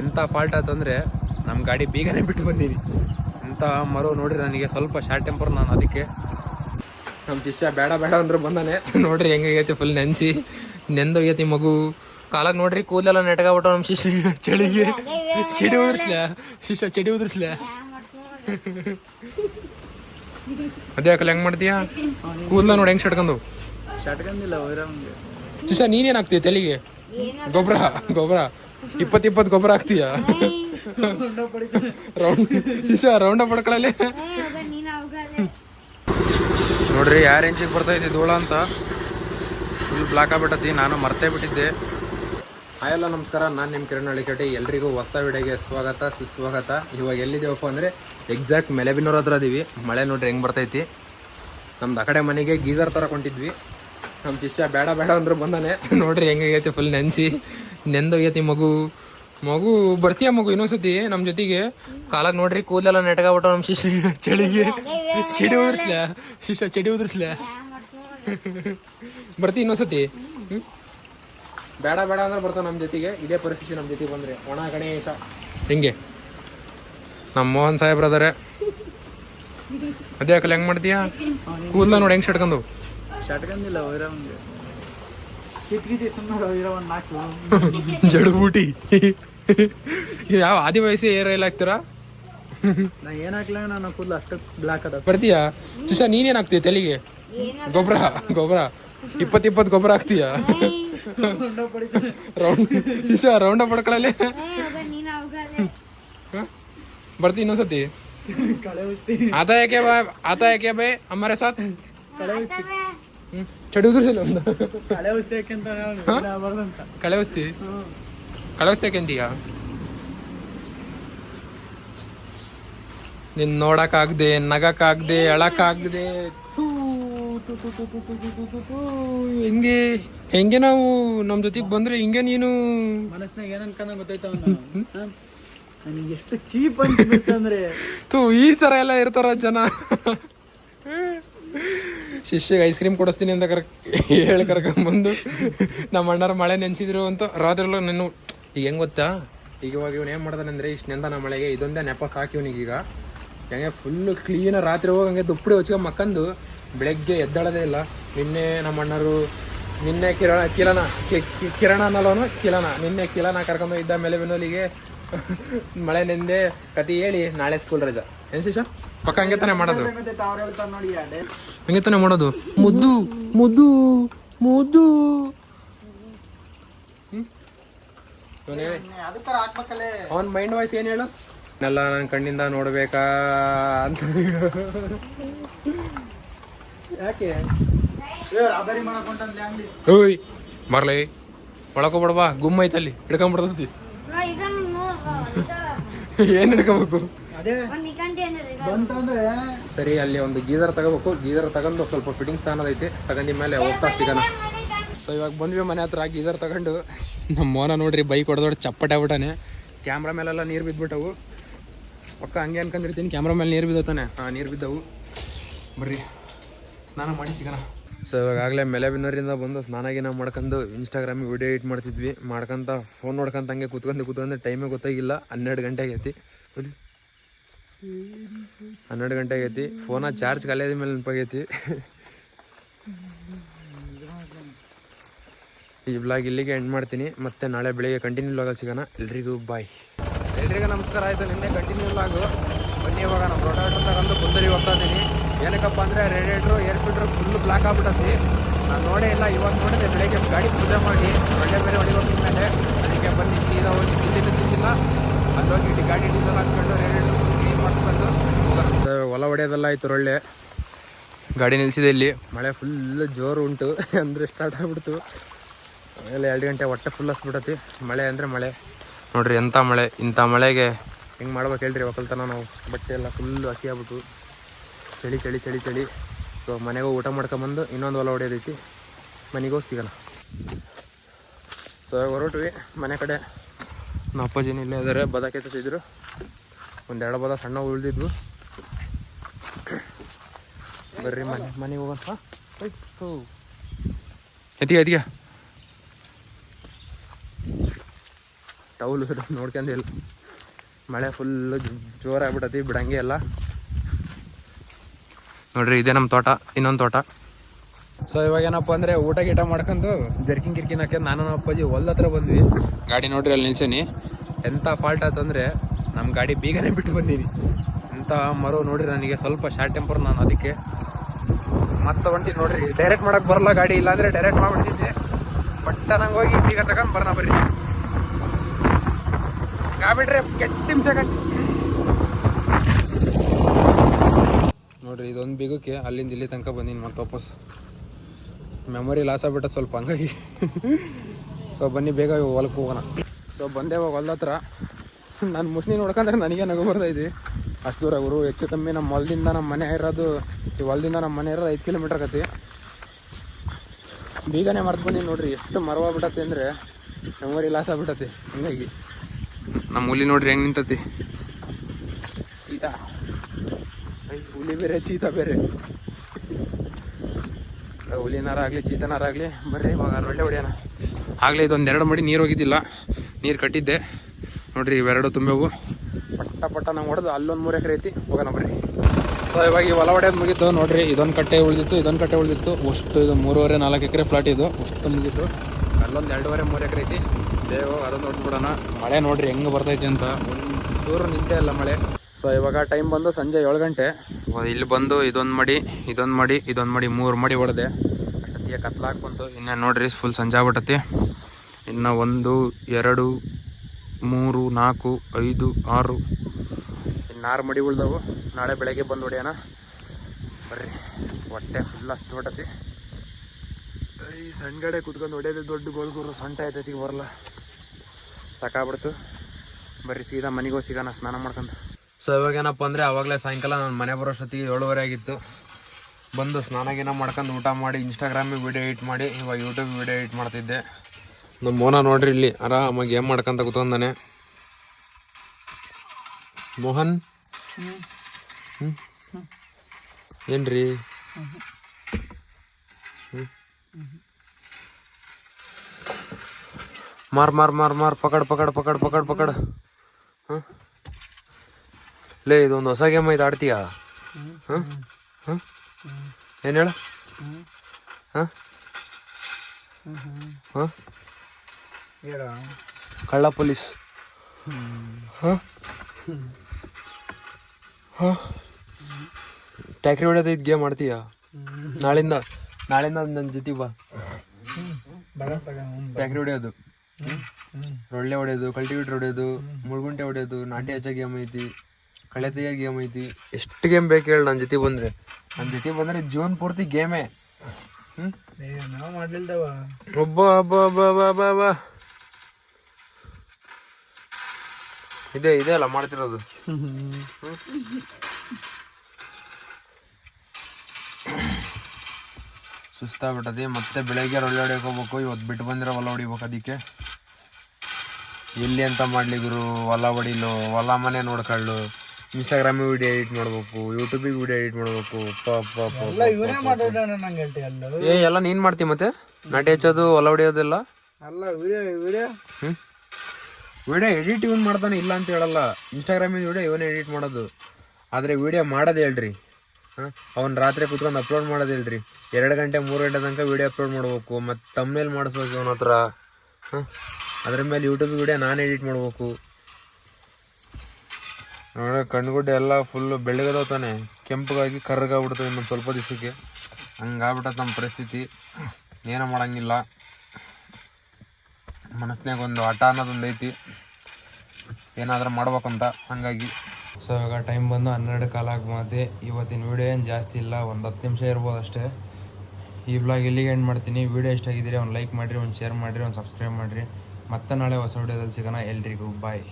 ಎಂಥ ಫಾಲ್ಟ್ ಆಯ್ತು ಅಂದರೆ ನಮ್ಮ ಗಾಡಿ ಬೀಗನೆ ಬಿಟ್ಟು ಬಂದೀನಿ. ಎಂಥ ಮರು ನೋಡಿರಿ ನನಗೆ ಸ್ವಲ್ಪ ಶಾರ್ಟ್ ಟೆಂಪರ್ ನಾನು ಅದಕ್ಕೆ. ನಮ್ಮ ಶಿಷ್ಯ ಬೇಡ ಬೇಡ ಅಂದ್ರೆ ಬಂದಾನೆ. ನೋಡ್ರಿ ಹೆಂಗಾಗೈತಿ ಫುಲ್ ನೆನ್ಸಿ. ನೆಂದೋಗೈತಿ ಮಗು. ಕಾಲಾಗ ನೋಡ್ರಿ ಕೂದಲೆಲ್ಲ ನೆಟ್ಗಾಬಿಟ್ಟು ನಮ್ಮ ಶಿಷ್ಯ. ಚಳಿಗೆ. ಚಡಿ ಉದುರ್ಸ್ಲ ಶಿಷ್ಯ ಚಡಿ ಉದುರ್ಸ್ಲ ಅದೇ ಯಾಕಲ್ಲ ಹೆಂಗ್ ಮಾಡ್ತೀಯಾ? ಕೂದಲ ನೋಡಿ ಹೆಂಗ್ ಶಟ್ಕೊಂಡು ಶಿಷ್ಯ ನೀನೇನಾಗ್ತೀಯ ತಲೆಗೆ? ಗೊಬ್ಬರ ಗೊಬ್ಬರ ಇಪ್ಪತ್ ಇಪ್ಪತ್ ಗೊಬ್ಬರ ಹಾಕ್ತೀಯ? ರೌಂಡ್ ಶಿಷ್ಯ ರೌಂಡ್ ಪಡ್ಕೊಳ್ಳಲ್ಲಿ ನೋಡ್ರಿ, ಯಾರ ಇಂಚಿಗೆ ಬರ್ತಾ ಇದ್ದೆ ಧೂಳ ಅಂತ. ಫುಲ್ ಬ್ಲಾಕ್ ಆಗ್ಬಿಟ್ಟತಿ ನಾನು ಮರ್ತೇ ಬಿಟ್ಟಿದ್ದೆ. ಹಾಯ್ ಎಲ್ಲ ನಮಸ್ಕಾರ. ನಾನು ನಿಮ್ಮ ಕಿರಣ್ ಅಳಿಕಟ್ಟಿ. ಎಲ್ರಿಗೂ ಹೊಸ ವಿಡಿಯೋಗೆ ಸ್ವಾಗತ, ಸುಸ್ವಾಗತ. ಇವಾಗ ಎಲ್ಲಿದ್ದೀವಪ್ಪ ಅಂದರೆ ಎಕ್ಸಾಕ್ಟ್ ಮೆಲೆಬಿನೂರ ಹತ್ರ ಇದೀವಿ. ಮಳೆ ನೋಡ್ರಿ, ಹೆಂಗೆ ಬರ್ತೈತಿ. ನಮ್ದು ಆ ಕಡೆ ಮನೆಗೆ ಗೀಸರ್ ಥರ ಕೊಂಡಿದ್ವಿ ನಮ್ಮ ಶಿಷ್ಯ ಬೇಡ ಬೇಡ ಅಂದ್ರೆ ಬಂದಾನೆ. ನೋಡ್ರಿ, ಹೆಂಗಾಗೈತಿ ಫುಲ್ ನೆನ್ಸಿ. ನೆಂದೋಗೈತಿ ಮಗು. ಮಗು ಬರ್ತೀಯ ಮಗು ಇನ್ನೊಂದ್ಸತಿ ನಮ್ಮ ಜೊತೆಗೆ. ಕಾಲಾಗ ನೋಡ್ರಿ ಕೂದಲೆಲ್ಲ ನೆಟ್ಗಾಬಿಟ್ಟು ನಮ್ಮ ಶಿಷ್ಯ. ಚಳಿಗೆ. ಚಡಿ ಉದುರ್ಸ್ಲ? ಶಿಷ್ಯ, ಚಡಿ ಉದುರ್ಸ್ಲ? ಬರ್ತಿ ಇನ್ನೊಂದ್ಸತಿ? ಬೇಡ ಬೇಡ ಅಂದ್ರೆ ಬರ್ತ ನಮ್ಮ ಜೊತೆಗೆ. ಇದೇ ಪರಿಸ್ಥಿತಿ ನಮ್ಮ ಜೊತೆಗೆ ಬಂದ್ರೆ. ಒಣ ಗಣೇಶ. ಹಿಂಗೆ? ನಮ್ಮ ಮೋಹನ್ ಸಾಹೇಬ್ರ ಅದಾರೆ. ಅದೇ ಹಾಕಲ್ಲ ಹೆಂಗ್ ಮಾಡ್ತೀಯಾ? ಕೂದಲ ನೋಡಿ ಹೆಂಗ್ ಶಟ್ಕೊಂಡು ಶಟ್ಕಂದಿಲ್ಲ ಕಿತ್ಕಿತಿ ಜಡಬೂಟಿ. ಯಾವ ಆದಿವಾಸಿ ಏರ್ ಏಲ್ ಹಾಕ್ತೀರಾ? ನಾ ಏನ್ ಅಷ್ಟು ಬ್ಲಾಕ್ ಅದ. ಬರ್ತೀಯಾ? ನೀನೇನ್ ಹಾಕ್ತೀಯ ತಲೆಗೆ? ಗೊಬ್ಬರ ಗೊಬ್ಬರ. ಇಪ್ಪತ್ ಇಪ್ಪತ್ ಗೊಬ್ಬರ ಹಾಕ್ತೀಯ? ರೌಂಡ್ ಶಿಶ ರೌಂಡ ಪಡ್ಕೊಳ್ಳಲ್ಲಿ ಬರ್ತಿ ಇನ್ನೊಂದ್ಸತಿ? ಆತ ಯಾಕೆ ಆತ ಯಾಕೆ ಬೈ ಅಮ್ಮರೇ ಸಾತ್ ಕಡೆ ಚಡಿ ಉದುರ್ಸಿಲ್ಲ ಒಂದು ಕಳೆ ಉಸ್ಬೇಕಂತ ಕಳೆ ಉಸ್ತಿ? ಕಳೆ ಉಸ್ತೇಕೆಂತೀಯ ನಿನ್ ನೋಡಕ್ಕಾಗ್ದೆ ನಗಕ್ಕಾಗ್ದೆ ಎಳಕ್ಕಾಗ್ದೆ ಹೆಂಗೆ ಹೆಂಗೆ ನಾವು ನಮ್ಮ ಜೊತೆಗ್ ಬಂದ್ರೆ ಹಿಂಗೆ ನೀನು? ಮನಸ್ನಾಗ ಏನ್ ಅನ್ಕೊಂಡ ಗೊತ್ತಾಯ್ತ ನನಗೆ ಎಷ್ಟು ಚೀಪ್ ಅನ್ಸ್ಬಿಡ್ತಂದ್ರೆ ತು ಈ ತರ ಎಲ್ಲ ಇರ್ತಾರ ಜನ. ಶಿಷ್ಯಗೆ ಐಸ್ ಕ್ರೀಮ್ ಕೊಡಿಸ್ತೀನಿ ಅಂತ ಕರ್ ಹೇಳಿ ಕರ್ಕೊಂಬಂದು ನಮ್ಮ ಅಣ್ಣರ ಮಳೆ ನೆನೆಸಿದ್ರು ಅಂತ ರಾತ್ರಿ ನೆನ್ನು, ಈಗ ಹೆಂಗ್ ಗೊತ್ತಾ? ಈಗ ಇವಾಗ ಇವನು ಏನು ಮಾಡ್ತಾನೆ ಅಂದರೆ ಇಷ್ಟು ನೆಂದ ಮಳೆಗೆ ಇದೊಂದೇ ನೆಪ ಸಾಕಿ ಇವನಿಗೀಗ ಹೆಂಗೆ ಫುಲ್ಲು ಕ್ಲೀನ ರಾತ್ರಿ ಹೋಗಿ ಹಂಗೆ ದುಪ್ಪಡಿ ಮಕ್ಕಂದು ಬೆಳಗ್ಗೆ ಎದ್ದಾಳದೇ ಇಲ್ಲ. ನಿನ್ನೆ ನಮ್ಮ ಅಣ್ಣರು, ನಿನ್ನೆ ಕಿರಣ ಕಿರಣ ಕಿರಣ ಕಿ- ಕಿರಣ ಕಿಲನ. ನಿನ್ನೆ ಕಿಲನ ಕರ್ಕೊಂಡು ಇದ್ದ ಮೇಲೆ ಬೆನ್ನೋಲಿಗೆ ಮಳೆ ನೆಂದೆ ಕತೆ ಹೇಳಿ ನಾಳೆ ಸ್ಕೂಲ್ ರಜಾ. ಏನು ಶಿಷ್ಯ? ಪಕ್ಕ ಹಂಗೆ ತಾನೇ ಮಾಡೋದು. ಹಂಗೆ ತಾನೇ ಮಾಡೋದು. ಮುದ್ದು ಮುದ್ದು ಮುದ್ದು. ಅವನ್ ಮೈಂಡ್ ವಾಯ್ಸ್ ಏನ್ ಹೇಳು? ಎಲ್ಲ ನನ್ನ ಕಣ್ಣಿಂದ ನೋಡ್ಬೇಕಾ ಅಂತ. ಯಾಕೆ? ಓಯ್ ಬರ್ಲೇ ಒಳಕೋಗ್ಬಿಡ್ಬಾ ಗುಮ್ಮ ಐತಲ್ಲಿ ಹಿಡ್ಕೊಂಡ್ಬಿಡ್ತತಿ ಏನ್ ಹಿಡ್ಕೋಬೇಕು? ಅದೇ. ಸರಿ, ಅಲ್ಲಿ ಒಂದು ಗೀದರ್ ತಗೋಬೇಕು. ಗೀದರ್ ತಗೊಂಡು ಸ್ವಲ್ಪ ಫಿಟ್ಟಿಂಗ್ಸ್ ಐತಿ. ತಗೊಂಡಿದ ಮೇಲೆ ಹೋಗ್ತಾ ಸಿಗೋಣ. ಸೊ ಇವಾಗ ಬಂದ್ವಿ ಮನೆ ಹತ್ರ ಗೀಜರ್ ತಗೊಂಡು. ನಮ್ಮ ಮೋನ ನೋಡ್ರಿ ಬೈಕ್ ಹೊಡೆದೊಡ್ ಚಪ್ಪಟೆ ಬಿಟ್ಟಾನೆ ಕ್ಯಾಮ್ರಾ ಮೇಲೆಲ್ಲ ನೀರು ಬಿದ್ಬಿಟ್ಟವು. ಪಕ್ಕ ಹಂಗೆ ಅನ್ಕೊಂಡಿರ್ತೀನಿ ಕ್ಯಾಮ್ರಾ ಮೇಲೆ ನೀರು ಬಿದ್ದಾನೆ ಹಾಂ, ನೀರು ಬಿದ್ದವು. ಬರ್ರಿ, ಸ್ನಾನ ಮಾಡಿ ಸಿಗೋಣ. ಸೊ ಇವಾಗಲೇ ಮೆಲೆಬಿನೂರಿಂದ ಬಂದು ಸ್ನಾನ ಗಿನ ಮಾಡ್ಕೊಂಡು ಇನ್ಸ್ಟಾಗ್ರಾಮಿಗೆ ವಿಡಿಯೋ ಎಡಿಟ್ ಮಾಡ್ತಿದ್ವಿ. ಮಾಡ್ಕೊಂತ ಫೋನ್ ನೋಡ್ಕೊಂತ ಹಂಗೆ ಕೂತ್ಕೊಂಡು ಕೂತ್ಕೊಂಡು ಟೈಮೇ ಗೊತ್ತಾಗಿಲ್ಲ. ಹನ್ನೆರಡು ಗಂಟೆ ಆಗೈತಿ. ಹನ್ನೆರಡು ಗಂಟೆ ಆಗೈತಿ. ಫೋನ ಚಾರ್ಜ್ ಖಾಲಿ ಮೇಲೆ ನೆನಪಾಗೈತಿ. ಈ ಬ್ಲಾಗ್ ಇಲ್ಲಿಗೆ ಎಂಡ್ ಮಾಡ್ತೀನಿ. ಮತ್ತೆ ನಾಳೆ ಬೆಳಿಗ್ಗೆ ಕಂಟಿನ್ಯೂ ಬ್ಲಾಗಲ್ಲಿ ಸಿಗೋಣ. ಎಲ್ರಿಗೂ ಬಾಯ್ ಎಲ್ರಿಗೂ ನಮಸ್ಕಾರ. ಆಯಿತು, ನಿನ್ನೆ ಕಂಟಿನ್ಯೂ ಬ್ಲಾಗು ಬನ್ನಿ ಇವಾಗ ನಾವು ರೋಟಾಟರ್ ತಗೊಂಡು ಕುಂದರಿ ಹೋಗ್ತಾ ಇದ್ದೀನಿ. ಏನಕ್ಕಪ್ಪ ಅಂದರೆ radiator air filter full block ಆಗ್ಬಿಟ್ಟತಿ ನಾನು ನೋಡೇ ಇಲ್ಲ. ಇವಾಗ ನೋಡಿದೆ, ಬೆಳಿಗ್ಗೆ ಗಾಡಿ ಪೂಜೆ ಮಾಡಿ ಒಳ್ಳೆ ಬೇರೆ ಹೊಡಿ ಹೋಗಿದ್ಮೇಲೆ ಅದಕ್ಕೆ ಬನ್ನಿ, ಸೀದಾ ಹೋಗಿ ತಿಂದಿದ್ದು ತಿಂದಿಲ್ಲ. ಅಲ್ಲಿ ಹೋಗಿ ಗಾಡಿ ಡೀಸೆಲ್ ಹಾಕ್ಸ್ಕೊಂಡು ರೇಡಿಯೇಟ್ರು. ಹೊಲ ಹೊಡೆಯೋದೆಲ್ಲ ಆಯ್ತು ಒಳ್ಳೆ ಗಾಡಿ ನಿಲ್ಸಿದೆ ಇಲ್ಲಿ. ಮಳೆ ಫುಲ್ ಜೋರು ಉಂಟು. ಅಂದರೆ ಸ್ಟಾರ್ಟ್ ಆಗ್ಬಿಡ್ತು. ಆಮೇಲೆ ಎರಡು ಗಂಟೆ ಹೊಟ್ಟೆ ಫುಲ್ ಹಸ್ಬಿಟ್ಟತಿ ಮಳೆ ಅಂದರೆ ಮಳೆ. ನೋಡ್ರಿ ಎಂಥ ಮಳೆ ಇಂಥ ಮಳೆಗೆ ಹೆಂಗೆ ಮಾಡ್ಬೇಕು ಹೇಳ್ರಿ ಒಕ್ಕಲ್ತನ ನಾವು. ಬಟ್ಟೆ ಎಲ್ಲ ಫುಲ್ ಹಸಿ ಆಗ್ಬಿಟ್ಟು ಚಳಿ ಚಳಿ ಚಳಿ ಚಳಿ. ಸೊ ಮನೆಗೆ ಊಟ ಮಾಡ್ಕೊಂಬಂದು ಇನ್ನೊಂದು ಹೊಲ ಹೊಡೆಯೋದೈತಿ. ಮನೆಗೆ ಸಿಗೋಣ. ಸೊ ಹೊರಟ್ವಿ ಮನೆ ಕಡೆ. ನಮ್ಮ ಅಪ್ಪಾಜಿನ ಇಲ್ಲೇ ಇದ್ದಾರೆ ಬದಕೆ ತತ್ತಿದ್ರು ಒಂದೆರಡು ಬದ ಸಣ್ಣ ಉಳಿದಿದ್ವು. ಬರ್ರಿ ಮನೆ ಮನೆಗೆ ಹೋಗೋಣ. ಎತ್ತಿಗೆ ಎತ್ತಿಗೆ. ಟೌಲು ನೋಡ್ಕೊಂಡಿಲ್ಲ ಮಳೆ ಫುಲ್ಲು ಜೋರಾಗ್ಬಿಟ್ಟತಿ ಬಿಡಂಗೆ ಎಲ್ಲ ನೋಡ್ರಿ ಇದೇ ನಮ್ಮ ತೋಟ ಇನ್ನೊಂದು ತೋಟ. ಸೊ ಇವಾಗ ಏನಪ್ಪ ಅಂದರೆ ಊಟ ಗೀಟ ಮಾಡ್ಕೊಂಡು ಜರ್ಕಿನ್ ಗಿರ್ಕಿನ್ ಹಾಕ್ಯಂಡು ನಾನು ನಮ್ಮ ಅಪ್ಪಾಜಿ ಹೊಲ್ದ ಹತ್ರ ಬಂದ್ವಿ. ಗಾಡಿ ನೋಡ್ರಿ ಅಲ್ಲಿ ನಿಲ್ಸೀನಿ. ಎಂಥ ಫಾಲ್ಟ್ ಆತಂದ್ರೆ ನಮ್ಮ ಗಾಡಿ ಬೇಗನೆ ಬಿಟ್ಟು ಬಂದೀವಿ ಅಂತ ಮರು ನೋಡಿರಿ ನನಗೆ ಸ್ವಲ್ಪ ಶಾರ್ಟ್ ಟೆಂಪರ್ ನಾನು ಅದಕ್ಕೆ. ಮತ್ತೆ ಹೊಂಟಿ ನೋಡಿರಿ ಡೈರೆಕ್ಟ್ ಮಾಡೋಕ್ಕೆ ಬರಲ್ಲ ಗಾಡಿ, ಇಲ್ಲಾಂದರೆ ಡೈರೆಕ್ಟ್ ಮಾಡಿಬಿಡ್ತಿದ್ದೆ. ಬಟ್ ನಂಗೆ ಹೋಗಿ ಬೀಗ ತಗೊಂಡು ಬರೋಣ ಬರ್ರಿ. ಗಾಬಿಟ್ರೆ ಕೆಟ್ಟ ನಿಮಿಷ ನೋಡಿರಿ, ಇದೊಂದು ಬೀಗಕ್ಕೆ ಅಲ್ಲಿಂದ ಇಲ್ಲಿ ತನಕ ಬಂದೀನಿ ಮತ್ತೆ ವಾಪಸ್. ಮೆಮೊರಿ ಲಾಸ್ ಆಗ್ಬಿಟ್ಟ ಸ್ವಲ್ಪ ಹಂಗಾಗಿ. ಸೊ ಬನ್ನಿ, ಬೇಗ ಹೊಲಕ್ಕೆ ಹೋಗೋಣ. ಸೊ ಬಂದೆ ಹೊಲ್ದ ಹತ್ರ. ನಾನು ಮುಷ್ಣಿ ನೋಡ್ಕೊಂಡ್ರೆ ನನಗೆ ನಗು ಬರ್ತೈತಿ ಅಷ್ಟು ದೂರ ಗುರು, ಹೆಚ್ಚು ಕಮ್ಮಿ ನಮ್ಮ ಹೊಲದಿಂದ ನಮ್ಮ ಮನೆ ಇರೋದು, ಈ ಹೊಲದಿಂದ ನಮ್ಮ ಮನೆ ಇರೋದು ಐದು ಕಿಲೋಮೀಟ್ರ್ ಆಗತಿ ಬೀಗನೆ ಮರ್ತು ಬನ್ನಿ ನೋಡ್ರಿ, ಎಷ್ಟು ಮರವಾಗ್ಬಿಟ್ಟತಿ ಅಂದರೆ ಮೆಮೊರಿ ಲಾಸ್ ಆಗ್ಬಿಟ್ಟತಿ ಹಂಗಾಗಿ. ನಮ್ಮ ಹುಲಿ ನೋಡ್ರಿ ಹೆಂಗೆ ನಿಂತತಿ. ಚೀತಾ. ಹುಲಿ ಬೇರೆ, ಚೀತಾ ಬೇರೆ. ಹುಲಿನಾರ ಆಗಲಿ ಚೀತನಾರ ಆಗಲಿ, ಬರ್ರಿ, ಇವಾಗ ಒಳ್ಳೆ ಹೊಡೆಯೋಣ ಆಗಲೇ ಇದೊಂದು ಎರಡು ಮಡಿ ನೀರು ಹೋಗಿದ್ದಿಲ್ಲ, ನೀರು ಕಟ್ಟಿದ್ದೆ. ನೋಡ್ರಿ ಇವೆರಡು ತುಂಬೆವು ಪಟ್ಟ ಪಟ್ಟ ನಂಗೆ ಹೊಡೆದು ಅಲ್ಲೊಂದು ಮೂರು ಎಕರೆ ಐತಿ. ಹೋಗೋಣ ಬರ್ರಿ. ಸೊ ಇವಾಗ ಈ ಹೊಲ ಹೊಡೆಯೋದು ಮುಗೀತು. ನೋಡ್ರಿ ಇದೊಂದು ಕಟ್ಟೆ ಉಳಿದಿತ್ತು ಇದೊಂದು ಕಟ್ಟೆ ಉಳಿದಿತ್ತು. ಅಷ್ಟು ಇದು ಮೂರುವರೆ ನಾಲ್ಕು ಎಕರೆ ಫ್ಲಾಟ್ ಇದು. ಅಷ್ಟು ಮುಗೀತು. ಅಲ್ಲೊಂದು ಎರಡೂವರೆ ಮೂರು ಎಕರೆ ಐತಿ. ಬೇಗ ಅದೊಂದು ನೋಡ್ಬಿಡೋಣ. ಮಳೆ ನೋಡ್ರಿ ಹೆಂಗೆ ಬರ್ತೈತಿ ಅಂತ. ಒಂದು ಚೂರು ನಿಂತೇ ಇಲ್ಲ ಮಳೆ. ಸೊ ಇವಾಗ ಟೈಮ್ ಬಂದು ಸಂಜೆ ಏಳು ಗಂಟೆ. ಇಲ್ಲಿ ಬಂದು ಇದೊಂದು ಮಡಿ ಇದೊಂದು ಮಡಿ ಇದೊಂದು ಮಡಿ ಮೂರು ಮಡಿ ಹೊಡೆದೆ ಅಷ್ಟೊತ್ತಿಗೆ ಕತ್ಲಾಕ್ ಬಂತು. ಇನ್ನು ನೋಡ್ರಿ ಫುಲ್ ಸಂಜೆ ಆಗ್ಬಿಟ್ಟತಿ. ಇನ್ನು ಒಂದು ಎರಡು ಮೂರು, ನಾಲ್ಕು, ಐದು, ಆರು. ಇನ್ನಾರು ಮಡಿ ಉಳ್ದವು. ನಾಳೆ ಬೆಳಗ್ಗೆ ಬಂದು ಹೊಡೆಯೋಣ ಬರ್ರಿ. ಹೊಟ್ಟೆ ಫುಲ್ ಹಸ್ತು ಹೊಡತಿ ಈ ಸಣ್ಣಗಡೆ ಕುತ್ಕೊಂಡು ಹೊಡೆಯೋದು ದೊಡ್ಡ ಗೋಲ್ಗೂರು ಸೊಂಟ ಐತೈತಿ ಈಗ ಬರಲ್ಲ. ಸಾಕಾಗ್ಬಿಡ್ತು. ಬರ್ರಿ ಸೀದಾ ಮನೆಗೆ ಹೋಗಿ ಸಿಗೋಣ, ಸ್ನಾನ ಮಾಡ್ಕೊಂಡು. ಸೊ ಇವಾಗ ಏನಪ್ಪ ಅಂದರೆ ಆವಾಗಲೇ ಸಾಯಂಕಾಲ ನಾನು ಮನೆ ಬರೋಷ್ಟೊತ್ತಿಗೆ ಏಳುವರೆ ಆಗಿತ್ತು. ಬಂದು ಸ್ನಾನ ಗೀನ ಮಾಡ್ಕೊಂಡು ಊಟ ಮಾಡಿ ಇನ್ಸ್ಟಾಗ್ರಾಮಿಗೆ ವಿಡಿಯೋ ಎಡಿಟ್ ಮಾಡಿ, ಇವಾಗ ಯೂಟ್ಯೂಬ್ ವೀಡಿಯೋ ಎಡಿಟ್ ಮಾಡ್ತಿದ್ದೆ. ನಮ್ಮ ಮೋನ ನೋಡ್ರಿ ಇಲ್ಲಿ, ಆರಾಮಾಗಿ ಗೇಮ್ ಮಾಡ್ಕೊಂತ ಕೂತ್ಕೊಂಡಾನೆ. ಮೋಹನ್? ಏನ್ರಿ? ಮಾರ್ ಮಾರ್ ಮಾರ್ ಮಾರ್, ಪಕಡ್ ಪಕಡ್ ಪಕಡ್ ಪಕಡ್ ಪಕಡ್. ಹಾಂ ಲೇ, ಇದೊಂದು ಹೊಸ ಗೇಮ್ ಐತೆ, ಆಡ್ತೀಯಾ? ಹಾಂ ಹಾಂ ಏನು ಹೇಳು? ಹಾಂ ಹಾಂ ಕಳ್ಳ ಪೊಲೀಸ್. ಹಾಂ? ಹಾಂ? ಟ್ಯಾಕ್ರಿ ಹೊಡೆಯೋದು ಇದು ಗೇಮ್ ಆಡ್ತೀಯಾ? ನಾಳಿಂದ ನಾಳಿಂದ ನನ್ನ ಜೊತೆ ಬಾ. ಟ್ಯಾಕ್ರಿ ಹೊಡೆಯೋದು. ರೊಳ್ಳೆ ಹೊಡೆಯೋದು ಕಲ್ಟಿವೇಟರ್ ಹೊಡೆಯೋದು ಮುಳುಗುಂಟೆ ಹೊಡೆಯೋದು ನಾಟಿ ಹಚ್ಚ ಗೇಮ್ ಐತಿ ಕಳೆ ತೆಗಿಯೋ ಗೇಮ್ ಐತಿ. ಎಷ್ಟು ಗೇಮ್ ಬೇಕು ಹೇಳಿ ನನ್ನ ಜೊತೆ ಬಂದರೆ. ನನ್ನ ಜೊತೆ ಬಂದರೆ ಜೀವನ ಪೂರ್ತಿ ಗೇಮೇ. ಹ್ಞೂ ನಾವು ಮಾಡ್ಲಿಲ್ದವ. ಒಬ್ಬ ಒಬ್ಬ ಒಬ್ಬ ಒಬ್ಬ ಒಬ್ಬ ಒಬ್ಬ ಇದೆ ಇದೆ ಅಲ್ಲ ಮಾಡ್ತಿರೋದು. ಸುಸ್ತಾಗ್ಬಿಟ್ಟದೆ ಮತ್ತೆ ಬೆಳಗ್ಗೆ ಹೊಲ ಹೋಗ್ಬೇಕು. ಇವತ್ತು ಬಿಟ್ಟು ಬಂದಿರೋ ಹೊಲ ಹೊಡಿಬೇಕು ಅದಕ್ಕೆ. ಎಲ್ಲಿ ಅಂತ ಮಾಡಲಿ ಗುರು ಹೊಲ ಹೊಡಿಲು ಹೊಲ ಮನೆ ನೋಡ್ಕೊಳ್ಳು. ಇನ್ಸ್ಟಾಗ್ರಾಮಿಗೆ ವಿಡಿಯೋ ಎಡಿಟ್ ಮಾಡ್ಬೇಕು ಯೂಟ್ಯೂಬಿಗೆ ವಿಡಿಯೋ ಎಡಿಟ್ ಮಾಡ್ಬೇಕು. ಅಪ್ಪ ಏ ಎಲ್ಲ ನೀನು ಮಾಡ್ತಿ ಮತ್ತೆ? ನಾಟಿ ಹಚ್ಚೋದು ಹೊಲ ಹೊಡಿಯೋದೆಲ್ಲ ಅಲ್ಲ ವಿಡಿಯೋ ವಿಡಿಯೋ ಹ್ಞೂ ವಿಡಿಯೋ ಎಡಿಟ್ ಇವನು ಮಾಡ್ತಾನೆ, ಇಲ್ಲ ಅಂತ ಹೇಳಲ್ಲ. ಇನ್ಸ್ಟಾಗ್ರಾಮಿಂದ ವಿಡಿಯೋ ಇವನೇ ಎಡಿಟ್ ಮಾಡೋದು. ಆದರೆ ವಿಡಿಯೋ ಮಾಡೋದು ಹೇಳ್ರಿ. ಹಾಂ? ಅವ್ನು ರಾತ್ರಿ ಕುತ್ಕೊಂಡು ಅಪ್ಲೋಡ್ ಮಾಡೋದು ಹೇಳ್ರಿ. ಎರಡು ಗಂಟೆ, ಮೂರು ಗಂಟೆ ತನಕ ವಿಡಿಯೋ ಅಪ್ಲೋಡ್ ಮಾಡಬೇಕು ಮತ್ತು ತಮ್ಮೇಲೆ ಮಾಡಿಸ್ಬೇಕು ಇವನ ಹತ್ರ. ಹಾಂ? ಅದ್ರ ಮೇಲೆ ಯೂಟ್ಯೂಬ್ ವಿಡಿಯೋ ನಾನು ಎಡಿಟ್ ಮಾಡಬೇಕು. ನೋಡ ಕಣ್ಗುಡ್ಡೆ ಎಲ್ಲ ಫುಲ್ಲು ಬೆಳ್ಳಗದವ ತಾನೆ. ಕೆಂಪಗಾಗಿ ಕರ್ರಗಾಗ್ಬಿಡ್ತದೆ ಇನ್ನೊಂದು ಸ್ವಲ್ಪ ದಿವಸಕ್ಕೆ. ಹಂಗಾಗ್ಬಿಟ್ಟ ನಮ್ಮ ಪರಿಸ್ಥಿತಿ. ಏನೂ ಮಾಡೋಂಗಿಲ್ಲ. ಮನಸ್ನ್ಯಾಗ ಒಂದು ಹಠ ಅನ್ನೋದೊಂದು ಐತಿ. ಏನಾದರೂ ಮಾಡ್ಬೇಕಂತ ಹಂಗಾಗಿ. ಸೊ ಇವಾಗ ಟೈಮ್ ಬಂದು ಹನ್ನೆರಡು ಕಾಲ ಆಗ್ಬತ್ತೆ ಇವತ್ತಿನ ವಿಡಿಯೋ ಏನು ಜಾಸ್ತಿ ಇಲ್ಲ, ಒಂದು ಹತ್ತು ನಿಮಿಷ ಇರ್ಬೋದು ಅಷ್ಟೇ. ಈ ಬ್ಲಾಗ್ ಇಲ್ಲಿಗೆ ಎಂಡ್ ಮಾಡ್ತೀನಿ. ವಿಡಿಯೋ ಇಷ್ಟ ಒಂದು ಲೈಕ್ ಮಾಡಿರಿ, ಒಂದು ಶೇರ್ ಮಾಡಿರಿ, ಒಂದು ಸಬ್ಸ್ಕ್ರೈಬ್ ಮಾಡಿರಿ. ಮತ್ತೆ ನಾಳೆ ಹೊಸ ವಿಡಿಯೋದಲ್ಲಿ ಸಿಗೋಣ. ಎಲ್ರಿಗೂ ಬಾಯ್